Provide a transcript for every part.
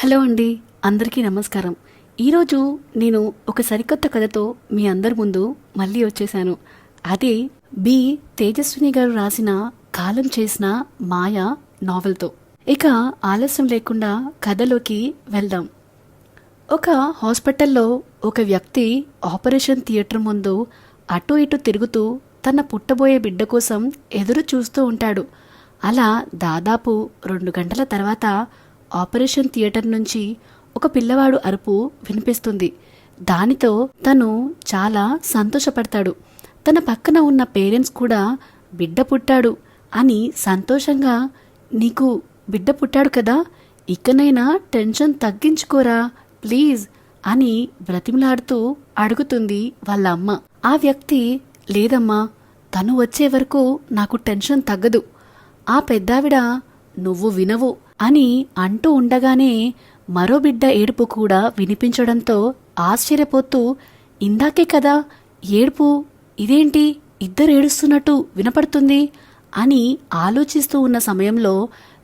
Hello అండి అందరికీ నమస్కారం. ఈరోజు నేను ఒక సరికొత్త కథతో మీ అందరి ముందు మళ్ళీ వచ్చేసాను అది బి. తేజస్విని గారు రాసిన కాలం చేసిన మాయ నావెల్తో. ఇక ఆలస్యం లేకుండా కథలోకి వెళ్దాం. ఒక హాస్పిటల్లో ఒక వ్యక్తి ఆపరేషన్ థియేటర్ ముందు అటు ఇటు తిరుగుతూ తన పుట్టబోయే బిడ్డ కోసం ఎదురు చూస్తూ ఉంటాడు. అలా దాదాపు రెండు గంటల తర్వాత ఆపరేషన్ థియేటర్ నుంచి ఒక పిల్లవాడు అరుపు వినిపిస్తుంది. దానితో తను చాలా సంతోషపడతాడు. తన పక్కన ఉన్న పేరెంట్స్ కూడా బిడ్డ పుట్టాడు అని సంతోషంగా నీకు బిడ్డ పుట్టాడు కదా ఇకనైనా టెన్షన్ తగ్గించుకోరా ప్లీజ్ అని బ్రతిమలాడుతూ అడుగుతుంది వాళ్ళ అమ్మ ఆ వ్యక్తి లేదమ్మా తను వచ్చే వరకు నాకు టెన్షన్ తగ్గదు. ఆ పెద్దావిడ నువ్వు వినవు. అని అంటూ ఉండగానే మరో బిడ్డ ఏడుపు కూడా వినిపించడంతో ఆశ్చర్యపోతూ ఇందాకే కదా ఏడుపు ఇదేంటి ఇద్దరు ఏడుస్తున్నట్టు వినపడుతుంది? అని ఆలోచిస్తూ ఉన్న సమయంలో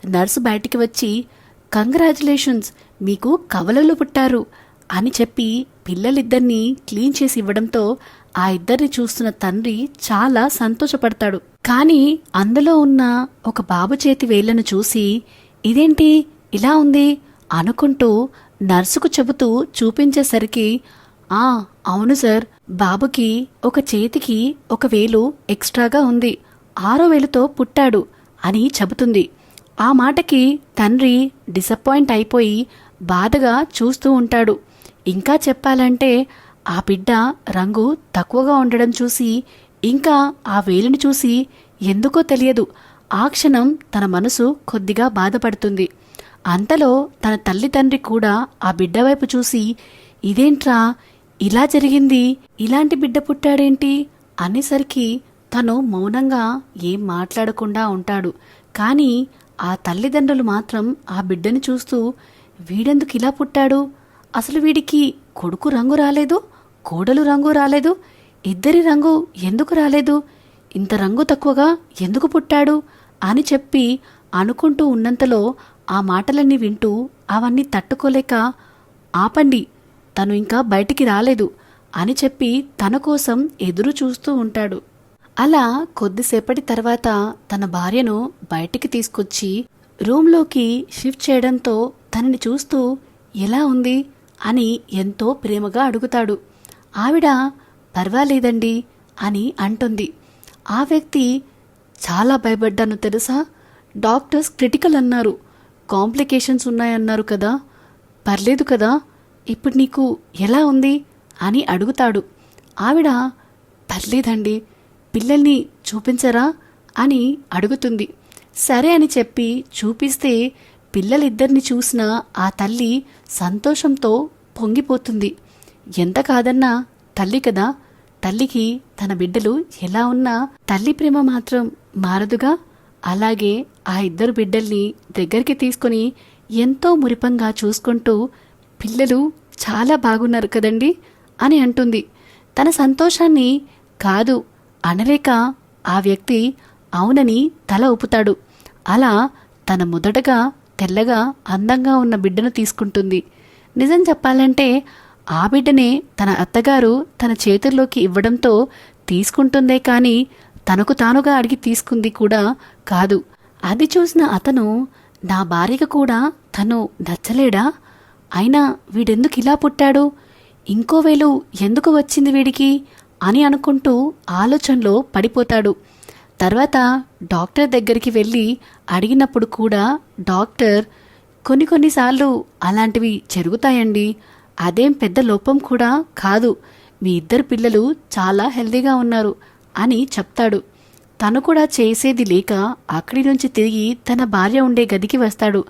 నర్సు బయటికి వచ్చి కంగ్రాచులేషన్స్ మీకు కవలలు పుట్టారు అని చెప్పి పిల్లలిద్దరినీ క్లీన్ చేసి ఇవ్వడంతో ఆ ఇద్దరిని చూస్తున్న తండ్రి చాలా సంతోషపడతాడు. కానీ అందులో ఉన్న ఒక బాబు చేతి వేళ్ళను చూసి ఇదేంటి? ఇలా ఉంది అనుకుంటూ నర్సుకు చెబుతూ చూపించేసరికి ఆ అవును సార్. బాబుకి ఒక చేతికి ఒక వేలు ఎక్స్ట్రాగా ఉంది. ఆరో వేలుతో పుట్టాడు అని చెబుతుంది. ఆ మాటకి తండ్రి డిసప్పాయింట్ అయిపోయి బాధగా చూస్తూ ఉంటాడు. ఇంకా చెప్పాలంటే ఆ బిడ్డ రంగు తక్కువగా ఉండడం చూసి ఇంకా ఆ వేలుని చూసి ఎందుకో తెలియదు. ఆ క్షణం తన మనసు కొద్దిగా బాధపడుతుంది. అంతలో తన తల్లి తండ్రి కూడా ఆ బిడ్డ వైపు చూసి ఇదేంట్రా? ఇలా జరిగింది? ఇలాంటి బిడ్డ పుట్టాడేంటి? అనేసరికి తను మౌనంగా ఏం మాట్లాడకుండా ఉంటాడు. కానీ ఆ తల్లిదండ్రులు మాత్రం ఆ బిడ్డని చూస్తూ వీడెందుకు ఇలా పుట్టాడు? అసలు వీడికి కొడుకు రంగు రాలేదు? కోడలు రంగు రాలేదు? ఇద్దరి రంగు ఎందుకు రాలేదు? ఇంత రంగు తక్కువగా ఎందుకు పుట్టాడు? అని చెప్పి అనుకుంటూ ఉన్నంతలో ఆ మాటలన్నీ వింటూ అవన్నీ తట్టుకోలేక ఆపండి తను ఇంకా బయటికి రాలేదు అని చెప్పి తన కోసం ఎదురు చూస్తూ ఉంటాడు. అలా కొద్దిసేపటి తర్వాత తన భార్యను బయటికి తీసుకొచ్చి రూంలోకి షిఫ్ట్ చేయడంతో తనని చూస్తూ ఎలా ఉంది? అని ఎంతో ప్రేమగా అడుగుతాడు. ఆవిడ పర్వాలేదండి అని అంటుంది. ఆ వ్యక్తి చాలా భయపడ్డాను తెలుసా? డాక్టర్స్ క్రిటికల్ అన్నారు. కాంప్లికేషన్స్ ఉన్నాయన్నారు కదా. పర్లేదు కదా. ఇప్పుడు నీకు ఎలా ఉంది? అని అడుగుతాడు. ఆవిడ పర్లేదండి. పిల్లల్ని చూపించరా? అని అడుగుతుంది. సరే అని చెప్పి చూపిస్తే పిల్లలిద్దరిని చూసిన ఆ తల్లి సంతోషంతో పొంగిపోతుంది. ఎంత కాదన్నా తల్లి కదా. తల్లికి తన బిడ్డలు ఎలా ఉన్నా తల్లి ప్రేమ మాత్రం మారదుగా. అలాగే ఆ ఇద్దరు బిడ్డల్ని దగ్గరికి తీసుకుని ఎంతో మురిపంగా చూసుకుంటూ పిల్లలు చాలా బాగున్నారు కదండి అని అంటుంది. తన సంతోషాన్ని కాదు అనలేక ఆ వ్యక్తి అవునని తల ఊపుతాడు. అలా తన మొదటగా తెల్లగా అందంగా ఉన్న బిడ్డను తీసుకుంటుంది. నిజం చెప్పాలంటే ఆ బిడ్డనే తన అత్తగారు తన చేతుల్లోకి ఇవ్వడంతో తీసుకుంటుందే కానీ తనకు తానుగా అడిగి తీసుకుంది కూడా కాదు. అది చూసిన అతను నా భార్యకు కూడా తను నచ్చలేడా? అయినా వీడెందుకు ఇలా పుట్టాడు? ఇంకో వేలు ఎందుకు వచ్చింది వీడికి? అని అనుకుంటూ ఆలోచనలో పడిపోతాడు. తర్వాత డాక్టర్ దగ్గరికి వెళ్ళి అడిగినప్పుడు కూడా డాక్టర్ కొన్ని కొన్నిసార్లు అలాంటివి జరుగుతాయండి. అదేం పెద్ద లోపం కూడా కాదు. మీ ఇద్దరు పిల్లలు చాలా హెల్దీగా ఉన్నారు అని చెప్తాడు. తను కూడా చేసేది లేక అక్కడి నుంచి తిరిగి తన భార్య ఉండే గదికి వస్తాడు.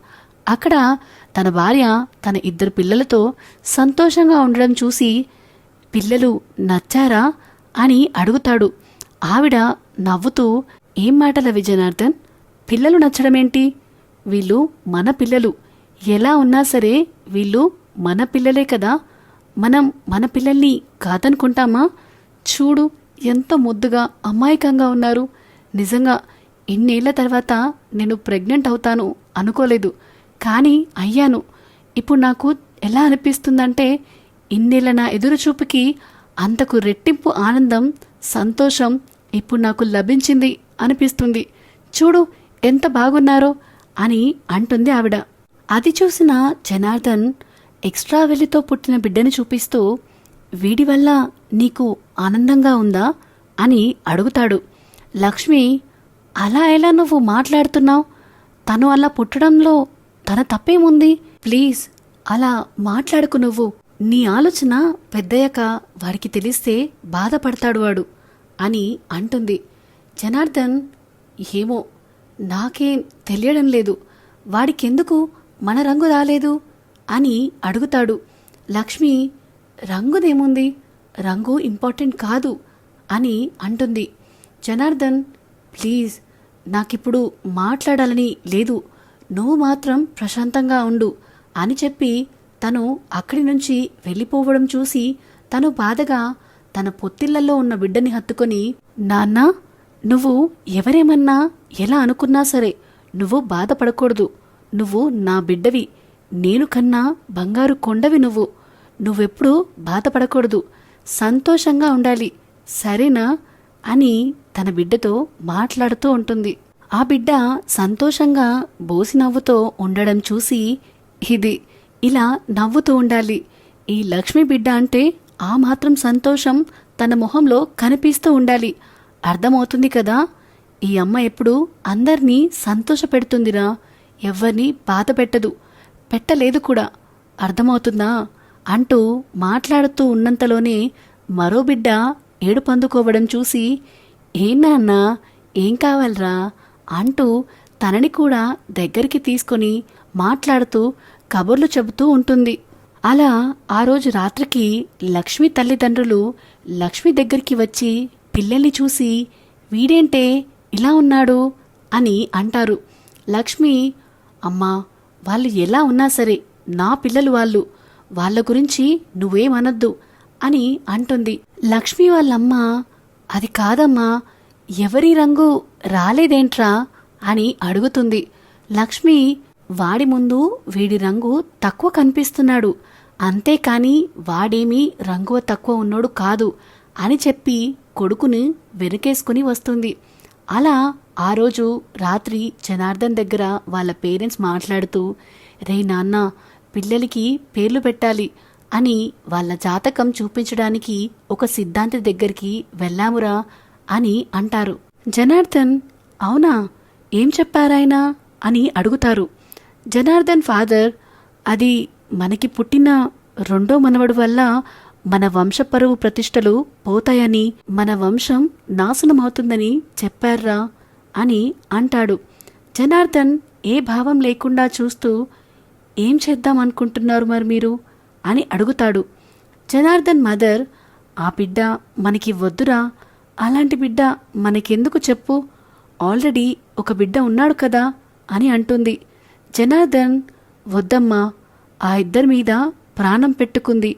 అక్కడ తన భార్య తన ఇద్దరు పిల్లలతో సంతోషంగా ఉండడం చూసి పిల్లలు నచ్చారా? అని అడుగుతాడు. ఆవిడ నవ్వుతూ ఏం మాటల విజయనార్థన్ పిల్లలు నచ్చడమేంటి? వీళ్ళు మన పిల్లలు. ఎలా ఉన్నా సరే వీళ్ళు మన పిల్లలే కదా? మనం మన పిల్లల్ని కాదనుకుంటామా? చూడు ఎంత ముద్దుగా అమాయకంగా ఉన్నారు. నిజంగా ఇన్నేళ్ళ తర్వాత నేను ప్రెగ్నెంట్ అవుతాను అనుకోలేదు. కానీ అయ్యాను. ఇప్పుడు నాకు ఎలా అనిపిస్తుందంటే ఇన్నేళ్ళ నా ఎదురుచూపుకి అంతకు రెట్టింపు ఆనందం సంతోషం ఇప్పుడు నాకు లభించింది అనిపిస్తుంది. చూడు ఎంత బాగున్నారో అని అంటుంది ఆవిడ. అది చూసిన జనార్దన్ ఎక్స్ట్రా వెలితో పుట్టిన బిడ్డని చూపిస్తూ వీడి వల్ల నీకు ఆనందంగా ఉందా? అని అడుగుతాడు. లక్ష్మి అలా ఎలా నువ్వు మాట్లాడుతున్నావు? తను అలా పుట్టడంలో తన తప్పేముంది? ప్లీజ్ అలా మాట్లాడుకు నువ్వు. నీ ఆలోచన పెద్దయ్యాక వాడికి తెలిస్తే బాధపడతాడు వాడు అని అంటుంది. జనార్దన్ ఏమో నాకేం తెలియడం లేదు. వాడికెందుకు? మన రంగు రాలేదు. అని అడుగుతాడు. లక్ష్మి రంగుదేముంది? రంగు ఇంపార్టెంట్ కాదు అని అంటుంది. జనార్దన్ ప్లీజ్ నాకిప్పుడు మాట్లాడాలని లేదు. నువ్వు మాత్రం ప్రశాంతంగా ఉండు అని చెప్పి తను అక్కడి నుంచి వెళ్ళిపోవడం చూసి తను బాధగా తన పొత్తిళ్ళలో ఉన్న బిడ్డని హత్తుకొని నాన్నా నువ్వు ఎవరేమన్నా ఎలా అనుకున్నా సరే నువ్వు బాధపడకూడదు. నువ్వు నా బిడ్డవి. నేను కన్నా బంగారు కొండవి నువ్వు. నువ్వెప్పుడూ బాధపడకూడదు. సంతోషంగా ఉండాలి. సరేనా? అని తన బిడ్డతో మాట్లాడుతూ ఉంటుంది. ఆ బిడ్డ సంతోషంగా బోసి నవ్వుతో ఉండడం చూసి ఇది ఇలా నవ్వుతూ ఉండాలి. ఈ లక్ష్మి బిడ్డ అంటే ఆ మాత్రం సంతోషం తన మొహంలో కనిపిస్తూ ఉండాలి. అర్థమవుతుంది కదా? ఈ అమ్మ ఎప్పుడు అందర్నీ సంతోషపెడుతుందిరా. ఎవ్వరిని బాధ పెట్టదు పెట్టలేదు కూడా. అర్థమవుతుందా? అంటూ మాట్లాడుతూ ఉన్నంతలోనే మరో బిడ్డ ఏడుపు అందుకోవడం చూసి ఏం నాన్న? ఏం కావాలరా? అంటూ తనని కూడా దగ్గరికి తీసుకొని మాట్లాడుతూ కబుర్లు చెబుతూ ఉంటుంది. అలా ఆ రోజు రాత్రికి లక్ష్మి తల్లిదండ్రులు లక్ష్మి దగ్గరికి వచ్చి పిల్లల్ని చూసి వీడేంటే? ఇలా ఉన్నాడు? అని అంటారు. లక్ష్మి అమ్మా వాళ్ళు ఎలా ఉన్నా సరే నా పిల్లలు వాళ్ళు వాళ్ళ గురించి నువ్వేమనొద్దు అని అంటుంది. లక్ష్మి వాళ్ళమ్మ అది కాదమ్మా ఎవరి రంగు రాలేదేంట్రా అని అడుగుతుంది. లక్ష్మి వాడి ముందు వీడి రంగు తక్కువ కనిపిస్తున్నాడు. అంతేకాని వాడేమీ రంగువ తక్కువ ఉన్నోడు కాదు అని చెప్పి కొడుకుని వెనుకేసుకుని వస్తుంది. అలా ఆ రోజు రాత్రి జనార్దన్ దగ్గర వాళ్ళ పేరెంట్స్ మాట్లాడుతూ రే నాన్న పిల్లలకి పేర్లు పెట్టాలి అని వాళ్ళ జాతకం చూపించడానికి ఒక సిద్ధాంతి దగ్గరికి వెళ్ళామురా అని అంటారు. జనార్దన్ అవునా? ఏం చెప్పారాయనా? అని అడుగుతారు. జనార్దన్ ఫాదర్ అది మనకి పుట్టిన రెండో మనవడు వల్ల మన వంశపరువు ప్రతిష్టలు పోతాయని మన వంశం నాశనమవుతుందని చెప్పారా అని అంటాడు. జనార్దన్ ఏ భావం లేకుండా చూస్తూ ఏం చేద్దాం అనుకుంటున్నారు మరి మీరు? అని అడుగుతాడు. జనార్దన్ మదర్ ఆ బిడ్డ మనకి వద్దురా అలాంటి బిడ్డ మనకెందుకు చెప్పు? ఆల్రెడీ ఒక బిడ్డ ఉన్నాడు కదా? అని అంటుంది. జనార్దన్ వద్దమ్మా ఆ ఇద్దరి మీద ప్రాణం పెట్టుకుంది.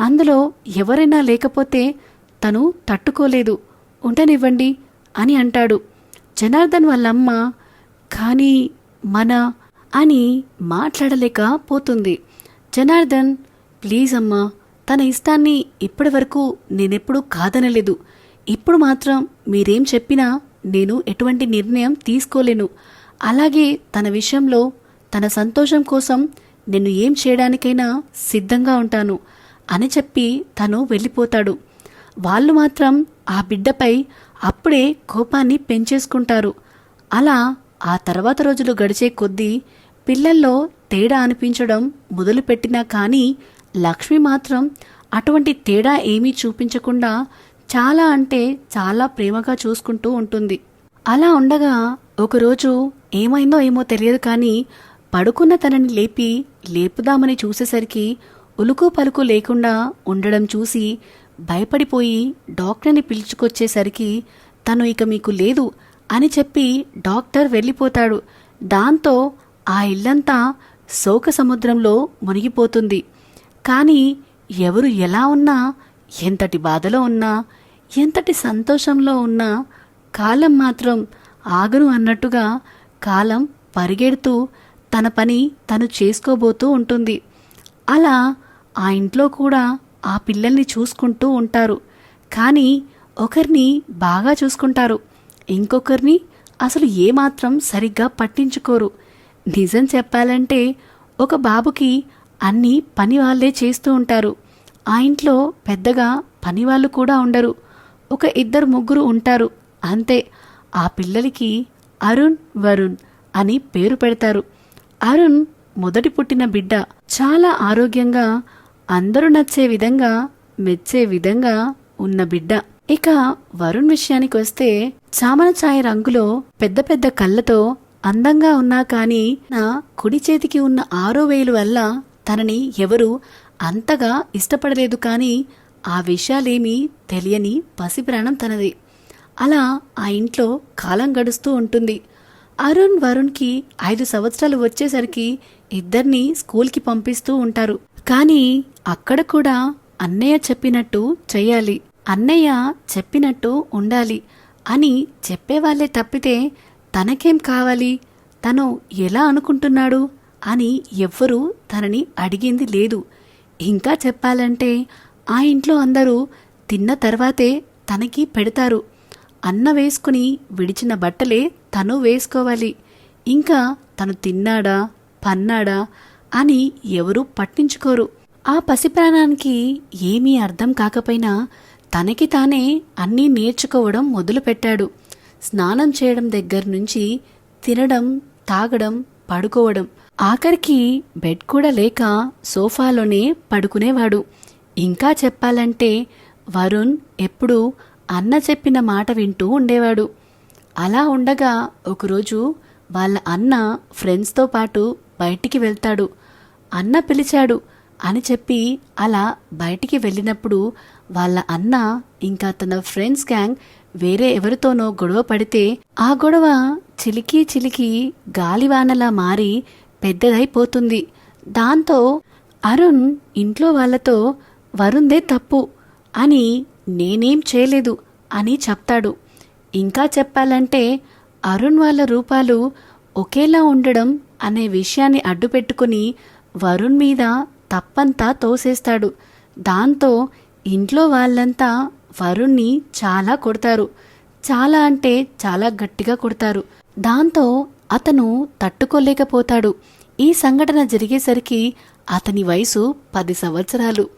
అందులో ఎవరైనా లేకపోతే తను తట్టుకోలేదు. ఉండనివ్వండి అని అంటాడు. జనార్దన్ వాళ్ళమ్మ కానీ మన అని మాట్లాడలేకపోతుంది జనార్దన్ ప్లీజ్ అమ్మా తన ఇష్టాన్ని ఇప్పటి వరకు కాదనలేదు. ఇప్పుడు మాత్రం మీరేం చెప్పినా నేను ఎటువంటి నిర్ణయం తీసుకోలేను. అలాగే తన విషయంలో తన సంతోషం కోసం నేను ఏం చేయడానికైనా సిద్ధంగా ఉంటాను. అని చెప్పి తను వెళ్ళిపోతాడు. వాళ్ళు మాత్రం ఆ బిడ్డపై అప్పుడే కోపాన్ని పెంచేసుకుంటారు. అలా ఆ తర్వాత రోజులు గడిచే కొద్దీ పిల్లల్లో తేడా అనిపించడం మొదలుపెట్టినా కానీ లక్ష్మి మాత్రం అటువంటి తేడా ఏమీ చూపించకుండా చాలా అంటే చాలా ప్రేమగా చూసుకుంటూ ఉంటుంది. అలా ఉండగా ఒకరోజు ఏమైందో ఏమో తెలియదు కానీ పడుకున్న తనని లేపి లేపుదామని చూసేసరికి ఉలుకు పలుకు లేకుండా ఉండడం చూసి భయపడిపోయి డాక్టర్ని పిలుచుకొచ్చేసరికి తను ఇక మీకు లేదు అని చెప్పి డాక్టర్ వెళ్ళిపోతాడు. దాంతో ఆ ఇల్లంతా శోక సముద్రంలో మునిగిపోతుంది. కానీ ఎవరు ఎలా ఉన్నా ఎంతటి బాధలో ఉన్నా ఎంతటి సంతోషంలో ఉన్నా కాలం మాత్రం ఆగను అన్నట్టుగా కాలం పరిగెడుతూ తన పని తను చేసుకోబోతూ ఉంటుంది. అలా ఆ ఇంట్లో కూడా ఆ పిల్లల్ని చూసుకుంటూ ఉంటారు. కానీ ఒకరిని బాగా చూసుకుంటారు. ఇంకొకరిని అసలు ఏమాత్రం సరిగ్గా పట్టించుకోరు. నిజం చెప్పాలంటే ఒక బాబుకి అన్నీ పని వాళ్ళే చేస్తూ ఉంటారు. ఆ ఇంట్లో పెద్దగా పని వాళ్ళు కూడా ఉండరు. ఒక ఇద్దరు ముగ్గురు ఉంటారు. అంతే. ఆ పిల్లలకి అరుణ్ వరుణ్ అని పేరు పెడతారు. అరుణ్ మొదటి పుట్టిన బిడ్డ. చాలా ఆరోగ్యంగా అందరూ నచ్చే విధంగా మెచ్చే విధంగా ఉన్న బిడ్డ. ఇక వరుణ్ విషయానికి వస్తే చామన ఛాయ రంగులో పెద్ద పెద్ద కళ్ళతో అందంగా ఉన్నా కానీ నా కుడి చేతికి ఉన్న ఆరో వేలు వల్ల తనని ఎవరు అంతగా ఇష్టపడలేదు కానీ ఆ విషయాలేమీ తెలియని పసిప్రాణం తనది. అలా ఆ ఇంట్లో కాలం గడుస్తూ ఉంటుంది. అరుణ్ వరుణ్కి ఐదు సంవత్సరాలు వచ్చేసరికి ఇద్దరిని స్కూల్కి పంపిస్తూ ఉంటారు. కానీ అక్కడ కూడా అన్నయ్య చెప్పినట్టు చెయ్యాలి. అన్నయ్య చెప్పినట్టు ఉండాలి అని చెప్పేవాళ్ళే తప్పితే తనకేం కావాలి? తను ఎలా అనుకుంటున్నాడు? అని ఎవ్వరూ తనని అడిగింది లేదు. ఇంకా చెప్పాలంటే ఆ ఇంట్లో అందరూ తిన్న తర్వాతే తనకి పెడతారు. అన్న వేసుకుని విడిచిన బట్టలే తను వేసుకోవాలి. ఇంకా తను తిన్నాడా? పన్నాడా? అని ఎవరూ పట్టించుకోరు. ఆ పసిప్రాణానికి ఏమీ అర్థం కాకపోయినా తనకి తానే అన్నీ నేర్చుకోవడం మొదలుపెట్టాడు. స్నానం చేయడం దగ్గర నుంచి తినడం తాగడం పడుకోవడం. ఆఖరికి బెడ్ కూడా లేక సోఫాలోనే పడుకునేవాడు. ఇంకా చెప్పాలంటే వరుణ్ ఎప్పుడూ అన్న చెప్పిన మాట వింటూ ఉండేవాడు. అలా ఉండగా ఒకరోజు వాళ్ళ అన్న ఫ్రెండ్స్తో పాటు బయటికి వెళ్తాడు. అన్న పిలిచాడు. అని చెప్పి అలా బయటికి వెళ్ళినప్పుడు వాళ్ళ అన్న ఇంకా తన ఫ్రెండ్స్ గ్యాంగ్ వేరే ఎవరితోనో గొడవ పడితే ఆ గొడవ చిలికి చిలికి గాలివానలా మారి పెద్దదైపోతుంది. దాంతో అరుణ్ ఇంట్లో వాళ్ళతో వరుందే తప్పు అని నేనేం చేయలేదు అని చెప్తాడు. ఇంకా చెప్పాలంటే అరుణ్ వాళ్ళ రూపాలు ఒకేలా ఉండడం అనే విషయాన్ని అడ్డుపెట్టుకుని వరుణ్ మీద తప్పంతా తోసేస్తాడు. దాంతో ఇంట్లో వాళ్ళంతా వరుణ్ణి చాలా కొడతారు. చాలా అంటే చాలా గట్టిగా కొడతారు. దాంతో అతను తట్టుకోలేకపోతాడు. ఈ సంఘటన జరిగేసరికి అతని వయసు పది సంవత్సరాలు.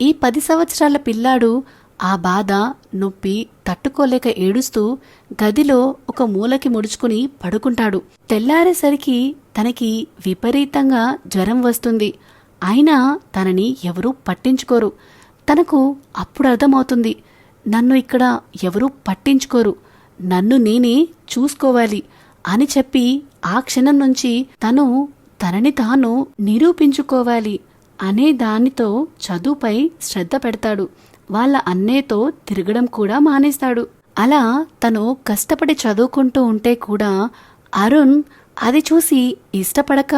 ఈ పది సంవత్సరాల పిల్లాడు ఆ బాధ నొప్పి తట్టుకోలేక ఏడుస్తూ గదిలో ఒక మూలకి ముడుచుకుని పడుకుంటాడు. తెల్లారేసరికి తనకి విపరీతంగా జ్వరం వస్తుంది. అయినా తనని ఎవరూ పట్టించుకోరు. తనకు అప్పుడు అర్థమవుతుంది. నన్ను ఇక్కడ ఎవరూ పట్టించుకోరు. నన్ను నేనే చూసుకోవాలి అని చెప్పి ఆ క్షణం నుంచి తను తనని తాను నిరూపించుకోవాలి అనే దానితో చదువుపై శ్రద్ధ పెడతాడు. వాళ్ళ అన్నయ్యతో తిరగడం కూడా మానేస్తాడు. అలా తను కష్టపడి చదువుకుంటూ ఉంటే కూడా అరుణ్ అది చూసి ఇష్టపడక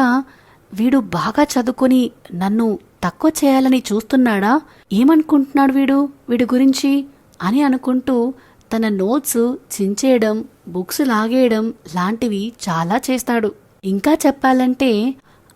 వీడు బాగా చదువుకొని నన్ను తక్కువ చేయాలని చూస్తున్నాడా? ఏమనుకుంటున్నాడు వీడు? వీడి గురించి అని అనుకుంటూ తన నోట్స్ చించేయడం బుక్స్ లాగేయడం లాంటివి చాలా చేస్తాడు. ఇంకా చెప్పాలంటే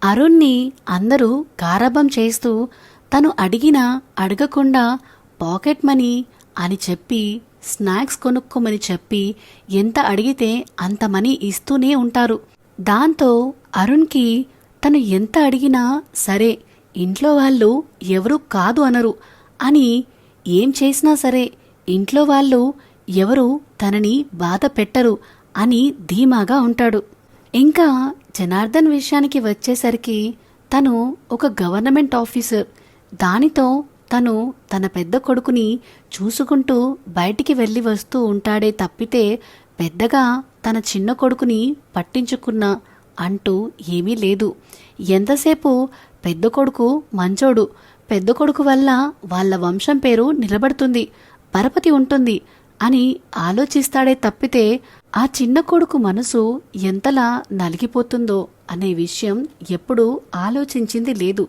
అరుణ్ని అందరూ గారాభం చేస్తూ తను అడిగినా అడగకుండా పాకెట్ మనీ అని చెప్పి స్నాక్స్ కొనుక్కోమని చెప్పి ఎంత అడిగితే అంత మనీ ఇస్తూనే ఉంటారు. దాంతో అరుణ్కి తను ఎంత అడిగినా సరే ఇంట్లో వాళ్ళు ఎవరు కాదు అనరు. అని ఏం చేసినా సరే ఇంట్లో వాళ్ళు ఎవరు తనని బాధ పెట్టరు అని ధీమాగా ఉంటాడు. ఇంకా జనార్దన్ విషయానికి వచ్చేసరికి తను ఒక గవర్నమెంట్ ఆఫీసర్. దానితో తను తన పెద్ద కొడుకుని చూసుకుంటూ బయటికి వెళ్ళి వస్తూ ఉంటాడే తప్పితే పెద్దగా తన చిన్న కొడుకుని పట్టించుకున్న అంటూ ఏమీ లేదు. ఎంతసేపు పెద్ద కొడుకు మంచోడు. పెద్ద కొడుకు వల్ల వాళ్ళ వంశం పేరు నిలబడుతుంది. పరపతి ఉంటుంది అని ఆలోచిస్తాడే తప్పితే ఆ చిన్న కొడుకు మనసు ఎంతలా నలిగిపోతుందో అనే విషయం ఎప్పుడూ ఆలోచించింది లేదు.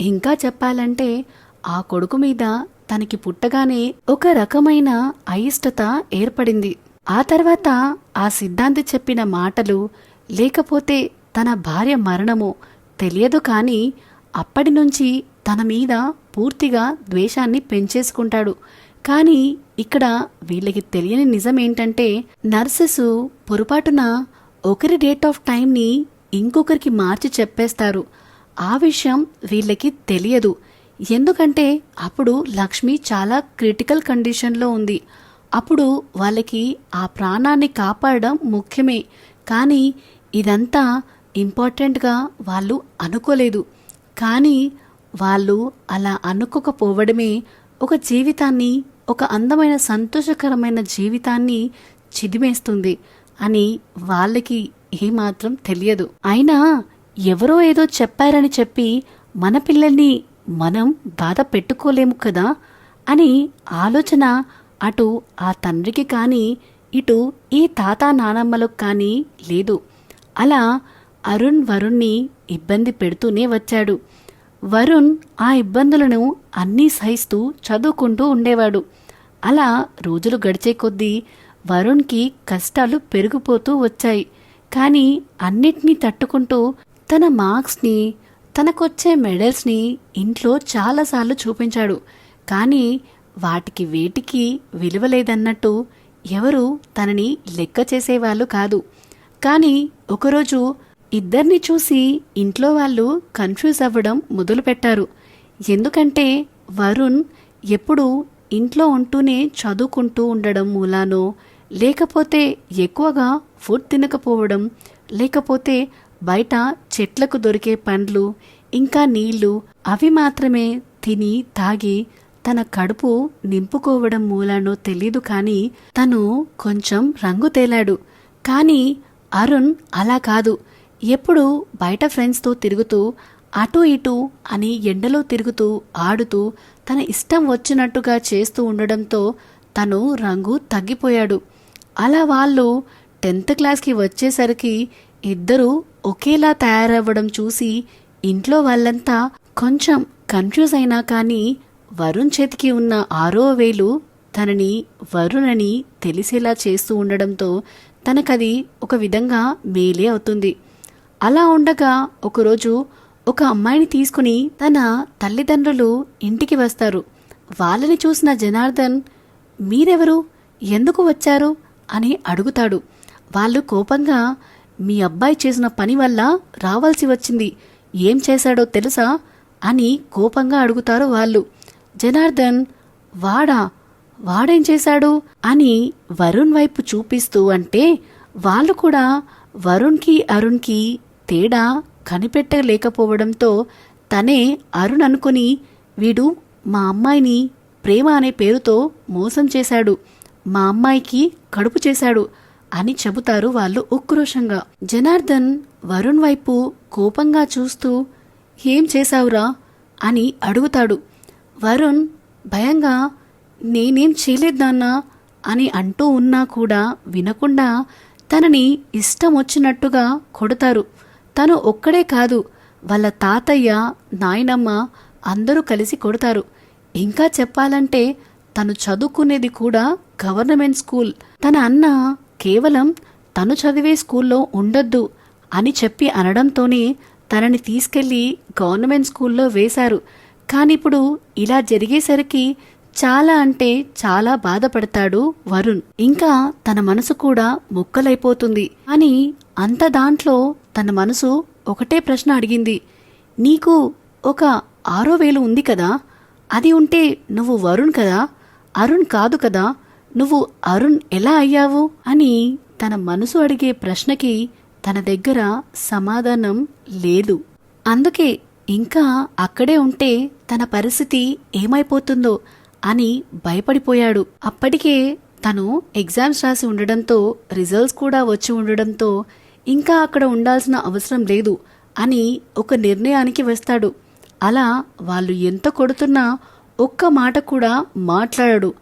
ఇంకా చెప్పాలంటే ఆ కొడుకు మీద తనకి పుట్టగానే ఒక రకమైన అయిష్టత ఏర్పడింది. ఆ తర్వాత ఆ సిద్ధాంతి చెప్పిన మాటలు లేకపోతే తన భార్య మరణమో తెలియదు కానీ అప్పటి నుంచి తన మీద పూర్తిగా ద్వేషాన్ని పెంచేసుకుంటాడు. కానీ ఇక్కడ వీళ్ళకి తెలియని నిజం ఏంటంటే నర్సెస్ పొరపాటున ఒకరి డేట్ ఆఫ్ టైంని ఇంకొకరికి మార్చి చెప్పేస్తారు. ఆ విషయం వీళ్ళకి తెలియదు. ఎందుకంటే అప్పుడు లక్ష్మి చాలా క్రిటికల్ కండిషన్లో ఉంది. అప్పుడు వాళ్ళకి ఆ ప్రాణాన్ని కాపాడడం ముఖ్యమే. కానీ ఇదంతా ఇంపార్టెంట్గా వాళ్ళు అనుకోలేదు. కానీ వాళ్ళు అలా అనుకోకపోవడమే ఒక జీవితాన్ని ఒక అందమైన సంతోషకరమైన జీవితాన్ని చిదిమేస్తుంది అని వాళ్ళకి ఏమాత్రం తెలియదు. అయినా ఎవరో ఏదో చెప్పారని చెప్పి మన పిల్లల్ని మనం బాధ పెట్టుకోలేము కదా అని ఆలోచన అటు ఆ తండ్రికి కానీ ఇటు ఈ తాత నానమ్మలకు కానీ లేదు. అలా అరుణ్ వరుణ్ణి ఇబ్బంది పెడుతూనే వచ్చాడు. వరుణ్ ఆ ఇబ్బందులను అన్నీ సహిస్తూ చదువుకుంటూ ఉండేవాడు. అలా రోజులు గడిచే కొద్దీ వరుణ్కి కష్టాలు పెరిగిపోతూ వచ్చాయి. కానీ అన్నిటినీ తట్టుకుంటూ తన మార్క్స్ని తనకొచ్చే మెడల్స్ని ఇంట్లో చాలాసార్లు చూపించాడు. కానీ వాటికి వేటికి విలువ లేదన్నట్టు ఎవరు తనని లెక్క చేసేవాళ్ళు కాదు. కానీ ఒకరోజు ఇద్దరిని చూసి ఇంట్లో వాళ్ళు కన్ఫ్యూజ్ అవ్వడం మొదలుపెట్టారు. ఎందుకంటే వరుణ్ ఎప్పుడూ ఇంట్లో ఉంటూనే చదువుకుంటూ ఉండడం మూలానో లేకపోతే ఎక్కువగా ఫుడ్ తినకపోవడం లేకపోతే బయట చెట్లకు దొరికే పండ్లు ఇంకా నీళ్ళు అవి మాత్రమే తిని తాగి తన కడుపు నింపుకోవడం మూలానో తెలీదు కానీ తను కొంచెం రంగు తేలాడు. కానీ అరుణ్ అలా కాదు. ఎప్పుడు బయట ఫ్రెండ్స్తో తిరుగుతూ అటు ఇటు అని ఎండలో తిరుగుతూ ఆడుతూ తన ఇష్టం వచ్చినట్టుగా చేస్తూ ఉండడంతో తను రంగు తగ్గిపోయాడు. అలా వాళ్ళు టెన్త్ క్లాస్కి వచ్చేసరికి ఇద్దరూ ఒకేలా తయారవ్వడం చూసి ఇంట్లో వాళ్ళంతా కొంచెం కన్ఫ్యూజ్ అయినా కానీ వరుణ్ చేతికి ఉన్న ఆరో వేలు తనని వరుణ్ అని తెలిసేలా చేస్తూ ఉండడంతో తనకది ఒక విధంగా మేలే అవుతుంది. అలా ఉండగా ఒకరోజు ఒక అమ్మాయిని తీసుకుని తన తల్లిదండ్రులు ఇంటికి వస్తారు. వాళ్ళని చూసిన జనార్దన్ మీరెవరు? ఎందుకు వచ్చారు? అని అడుగుతాడు. వాళ్ళు కోపంగా మీ అబ్బాయి చేసిన పని వల్ల రావాల్సి వచ్చింది. ఏం చేశాడో తెలుసా? అని కోపంగా అడుగుతారు వాళ్ళు. జనార్దన్ వాడా వాడేం చేశాడు? అని వరుణ్ వైపు చూపిస్తూ అంటే వాళ్ళు కూడా వరుణ్కి అరుణ్కి తేడా కనిపెట్టలేకపోవడంతో తనే అరుణ్ అనుకుని వీడు మా అమ్మాయిని ప్రేమ అనే పేరుతో మోసం చేశాడు. మా అమ్మాయికి కడుపు చేశాడు అని చెబుతారు వాళ్ళు ఉక్రోషంగా. జనార్దన్ వరుణ్ వైపు కోపంగా చూస్తూ ఏం చేశావురా? అని అడుగుతాడు. వరుణ్ భయంగా నేనేం చేయలేదు నాన్నా అని అంటూ ఉన్నా కూడా వినకుండా తనని ఇష్టం వచ్చినట్టుగా కొడతారు. తను ఒక్కడే కాదు వాళ్ళ తాతయ్య నాయనమ్మ అందరూ కలిసి కొడతారు. ఇంకా చెప్పాలంటే తను చదువుకునేది కూడా గవర్నమెంట్ స్కూల్. తన అన్న కేవలం తను చదివే స్కూల్లో ఉండొద్దు అని చెప్పి అనడంతోనే తనని తీసుకెళ్ళి గవర్నమెంట్ స్కూల్లో వేశారు. కానిప్పుడు ఇలా జరిగేసరికి చాలా అంటే చాలా బాధపడతాడు వరుణ్. ఇంకా తన మనసు కూడా ముక్కలైపోతుంది. అని అంత దాంట్లో తన మనసు ఒకటే ప్రశ్న అడిగింది. నీకు ఒక ఆరో వేలు ఉంది కదా? అది ఉంటే నువ్వు వరుణ్ కదా? అరుణ్ కాదు కదా? నువ్వు అరుణ్ ఎలా అయ్యావు? అని తన మనసు అడిగే ప్రశ్నకి తన దగ్గర సమాధానం లేదు. అందుకే ఇంకా అక్కడే ఉంటే తన పరిస్థితి ఏమైపోతుందో అని భయపడిపోయాడు. అప్పటికే తను ఎగ్జామ్స్ రాసి ఉండడంతో రిజల్ట్స్ కూడా వచ్చి ఉండడంతో ఇంకా అక్కడ ఉండాల్సిన అవసరం లేదు అని ఒక నిర్ణయానికి వస్తాడు. అలా వాళ్ళు ఎంత కొడుతున్నా ఒక్క మాట కూడా మాట్లాడడు.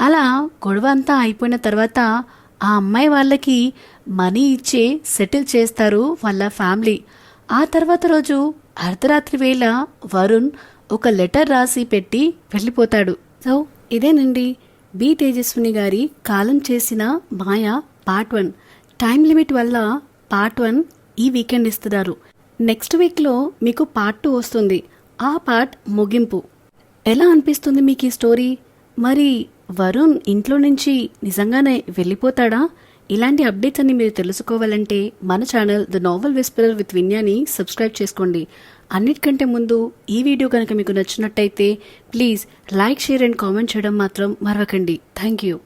అలా గొడవ అంతా అయిపోయిన తర్వాత ఆ అమ్మాయి వాళ్ళకి మనీ ఇచ్చే సెటిల్ చేస్తారు వాళ్ళ ఫ్యామిలీ. ఆ తర్వాత రోజు అర్ధరాత్రి వేళ వరుణ్ ఒక లెటర్ రాసి పెట్టి వెళ్ళిపోతాడు. సో ఇదేనండి. బి. తేజస్విని గారి కాలం చేసిన మాయ పార్ట్ వన్. టైం లిమిట్ వల్ల పార్ట్ వన్ ఈ వీకెండ్ ఇస్తున్నారు. నెక్స్ట్ వీక్లో మీకు పార్ట్ టూ వస్తుంది. ఆ పార్ట్ ముగింపు. ఎలా అనిపిస్తుంది మీకు ఈ స్టోరీ? మరి వరుణ్ ఇంట్లో నుంచి నిజంగానే వెళ్ళిపోతాడా? ఇలాంటి అప్డేట్స్ అన్ని మీరు తెలుసుకోవాలంటే మన channel the novel whisperer with విన్యాని subscribe చేసుకోండి. అన్నిటికంటే ముందు ఈ వీడియో కనుక మీకు నచ్చినట్టయితే please like share and comment చేయడం మాత్రం మరవకండి. Thank you.